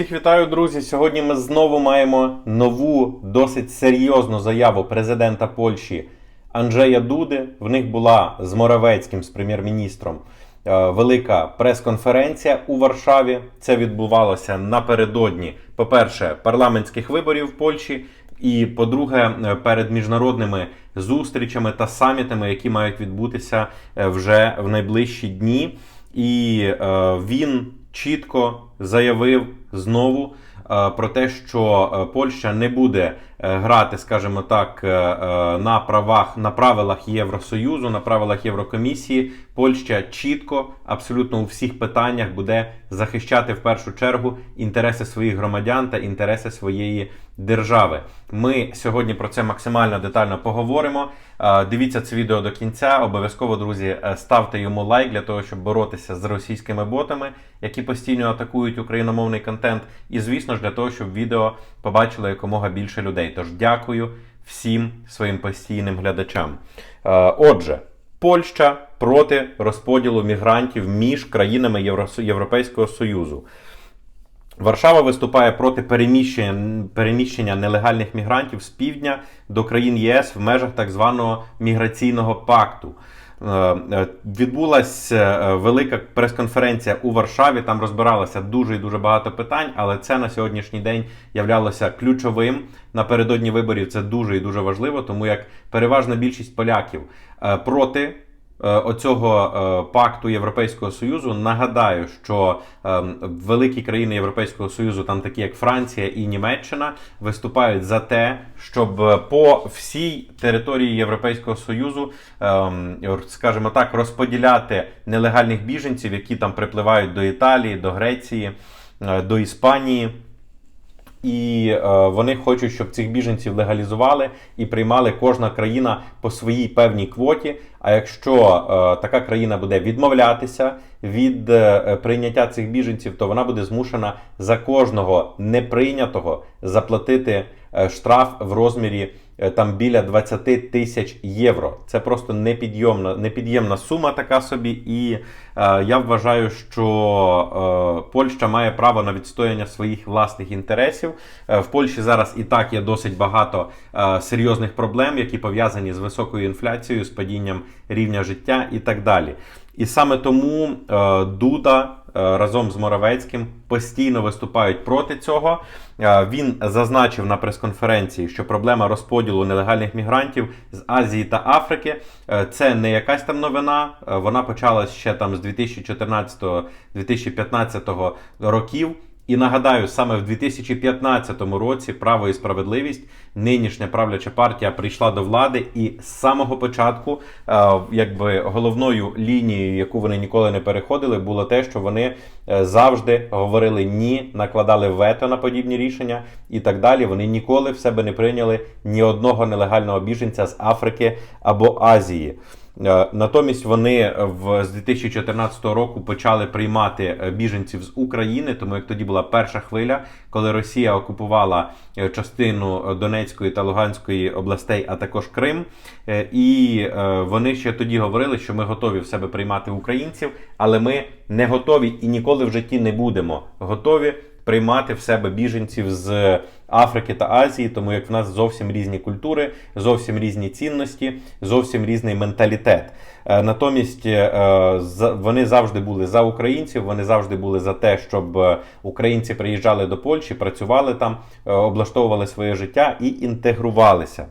Всіх вітаю, друзі. Сьогодні ми знову маємо нову, досить серйозну заяву президента Польщі Анджея Дуди. В них була з Моравецьким, з прем'єр-міністром, е, велика прес-конференція у Варшаві. Це відбувалося напередодні, по-перше, парламентських виборів в Польщі. І по-друге, е, перед міжнародними зустрічами та самітами, які мають відбутися е, вже в найближчі дні. І е, він чітко заявив знову е, про те, що е, Польща не буде грати, скажімо так, е, е, на правах на правилах Євросоюзу, на правилах Єврокомісії. Польща чітко, абсолютно у всіх питаннях буде захищати в першу чергу інтереси своїх громадян та інтереси своєї держави. Ми сьогодні про це максимально детально поговоримо. Е, Дивіться це відео до кінця. Обов'язково, друзі, е, ставте йому лайк для того, щоб боротися з російськими ботами, які постійно атакують україномовний контент. І, звісно ж, для того, щоб відео побачило якомога більше людей. Тож дякую всім своїм постійним глядачам. Е, Отже, Польща проти розподілу мігрантів між країнами Європейського Союзу. Варшава виступає проти переміщення, переміщення нелегальних мігрантів з півдня до країн ЄС в межах так званого міграційного пакту. Е, е, Відбулася е, велика прес-конференція у Варшаві. Там розбиралося дуже і дуже багато питань, але це на сьогоднішній день являлося ключовим. Напередодні виборів це дуже і дуже важливо, тому як переважна більшість поляків проти оцього е, пакту Європейського Союзу. Нагадаю, що е, великі країни Європейського Союзу, там такі як Франція і Німеччина, виступають за те, щоб е, по всій території Європейського Союзу, е, скажімо так, розподіляти нелегальних біженців, які там припливають до Італії, до Греції, е, до Іспанії. І е, вони хочуть, щоб цих біженців легалізували і приймали кожна країна по своїй певній квоті. А якщо е, така країна буде відмовлятися від е, прийняття цих біженців, то вона буде змушена за кожного неприйнятого заплатити е, штраф в розмірі там біля 20 тисяч євро. Це просто непідйомна, непід'ємна сума така собі. І е, я вважаю, що е, Польща має право на відстояння своїх власних інтересів. Е, в Польщі зараз і так є досить багато е, серйозних проблем, які пов'язані з високою інфляцією, з падінням рівня життя і так далі. І саме тому е, Дуда е, разом з Моравецьким постійно виступають проти цього. Е, Він зазначив на прес-конференції, що проблема розподілу нелегальних мігрантів з Азії та Африки е, це не якась там новина. е, Вона почалась ще там з 2014-2015 років. І нагадаю, саме в 2015 році право і справедливість, нинішня правляча партія прийшла до влади, і з самого початку, е, якби головною лінією, яку вони ніколи не переходили, було те, що вони е, завжди говорили ні, накладали вето на подібні рішення і так далі. Вони ніколи в себе не прийняли ні одного нелегального біженця з Африки або Азії. Е, Натомість вони в з 2014 року почали приймати е, біженців з України, тому як тоді була перша хвиля, коли Росія окупувала е, частину Донецької та Луганської областей, а також Крим. Е, І е, вони ще тоді говорили, що ми готові в себе приймати українців, але ми не готові і ніколи в житті не будемо готові приймати в себе біженців з Африки та Азії, тому як в нас зовсім різні культури, зовсім різні цінності, зовсім різний менталітет. Е, Натомість е, вони завжди були за українців, вони завжди були за те, щоб е, українці приїжджали до Польщі, працювали там, облаштовували своє життя і інтегрувалися.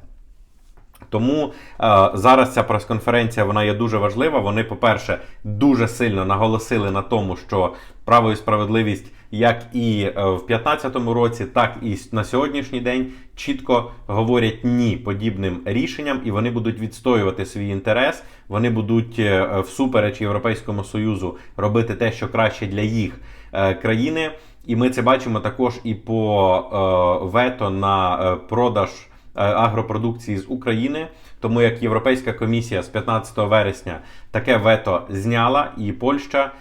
Тому е, зараз ця прес-конференція вона є дуже важлива. Вони, по-перше, дуже сильно наголосили на тому, що право і справедливість, як і е, в 2015 році, так і на сьогоднішній день чітко говорять ні подібним рішенням, і вони будуть відстоювати свій інтерес. Вони будуть е, всупереч Європейському Союзу робити те, що краще для їх е, країни. І ми це бачимо також і по е, вето на е, продаж е, агропродукції з України, тому як Європейська комісія з 15 вересня таке вето зняла, і Польща е,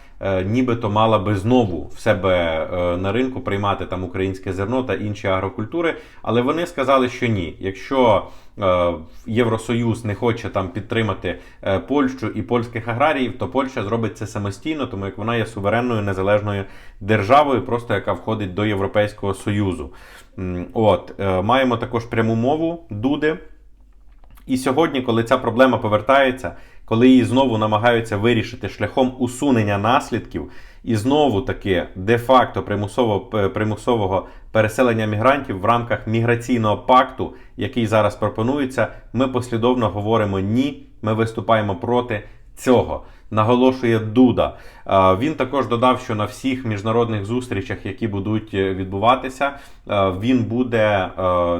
нібито мала би знову в себе е, на ринку приймати там українське зерно та інші агрокультури. Але вони сказали, що ні. Якщо е, Євросоюз не хоче там підтримати е, Польщу і польських аграріїв, то Польща зробить це самостійно, тому як вона є суверенною незалежною державою, просто яка входить до Європейського Союзу. От е, маємо також пряму мову Дуди. І сьогодні, коли ця проблема повертається, коли її знову намагаються вирішити шляхом усунення наслідків, і знову таки де-факто примусово, примусового переселення мігрантів в рамках міграційного пакту, який зараз пропонується, ми послідовно говоримо ні, ми виступаємо проти цього. Наголошує Дуда. Е, Він також додав, що на всіх міжнародних зустрічах, які будуть е, відбуватися, е, він буде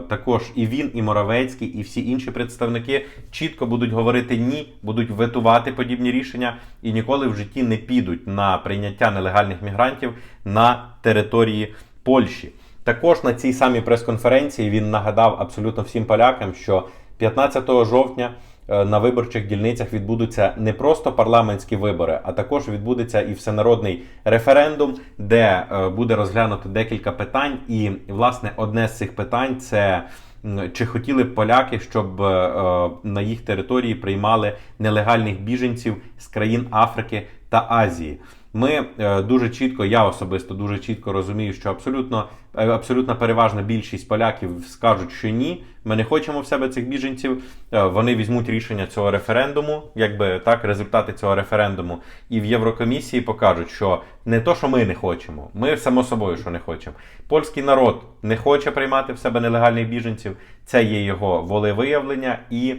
також і він, і Моравецький, і всі інші представники чітко будуть говорити ні, будуть ветувати подібні рішення і ніколи в житті не підуть на прийняття нелегальних мігрантів на території Польщі. Також на цій самій прес-конференції він нагадав абсолютно всім полякам, що 15 жовтня на виборчих дільницях відбудуться не просто парламентські вибори, а також відбудеться і всенародний референдум, де е, буде розглянуто декілька питань. І власне одне з цих питань це. Чи хотіли б поляки, щоб е, е, на їх території приймали нелегальних біженців з країн Африки та Азії? Ми е, дуже чітко, я особисто дуже чітко розумію, що абсолютно е, абсолютно переважна більшість поляків скажуть, що ні, ми не хочемо в себе цих біженців. Е, Вони візьмуть рішення цього референдуму, якби так, результати цього референдуму, і в Єврокомісії покажуть, що не то, що ми не хочемо, ми само собою, що не хочемо. Польський народ не хоче приймати в себе нелегальних біженців. Це є його волевиявлення, і е,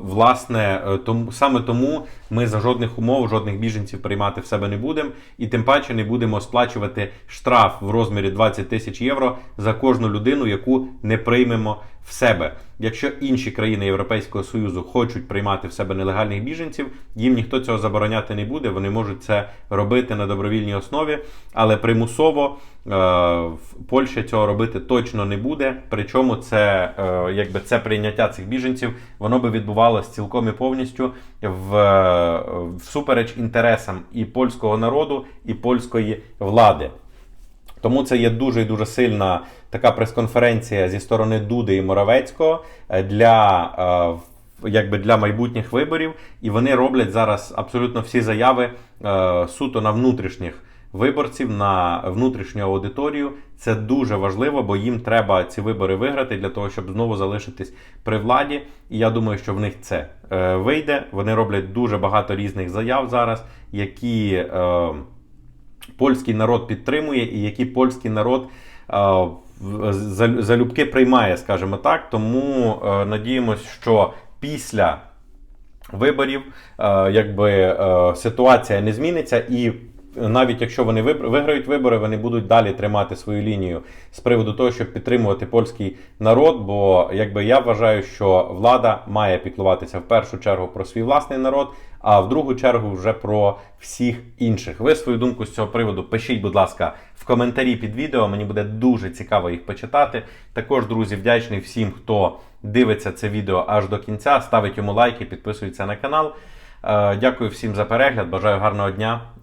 власне е, тому саме тому ми за жодних умов, жодних біженців приймати в себе не будемо, і тим паче не будемо сплачувати штраф в розмірі 20 тисяч євро за кожну людину, яку не приймемо в себе. Якщо інші країни Європейського Союзу хочуть приймати в себе нелегальних біженців, їм ніхто цього забороняти не буде. Вони можуть це робити на добровільній основі, але примусово е, Польща цього робити точно не буде. Причому це, е, якби це прийняття цих біженців, воно би відбувалося цілком і повністю в, е, всупереч інтересам і польського народу, і польської влади. Тому це є дуже і дуже сильна така прес-конференція зі сторони Дуди і Моравецького е, для, е, якби для майбутніх виборів. І вони роблять зараз абсолютно всі заяви е, суто на внутрішніх виборців, на внутрішню аудиторію. Це дуже важливо, бо їм треба ці вибори виграти для того, щоб знову залишитись при владі. І я думаю, що в них це вийде. Вони роблять дуже багато різних заяв зараз, які. Польський народ підтримує і які польський народ е, залюбки приймає, скажімо так. Тому е, надіємось, що після виборів е, якби ситуація не зміниться і. Навіть якщо вони виграють вибори, вони будуть далі тримати свою лінію з приводу того, щоб підтримувати польський народ. Бо якби я вважаю, що влада має піклуватися в першу чергу про свій власний народ, а в другу чергу вже про всіх інших. Ви свою думку з цього приводу пишіть, будь ласка, в коментарі під відео. Мені буде дуже цікаво їх почитати. Також, друзі, вдячний всім, хто дивиться це відео аж до кінця, ставить йому лайки, підписується на канал. Е, Дякую всім за перегляд. Бажаю гарного дня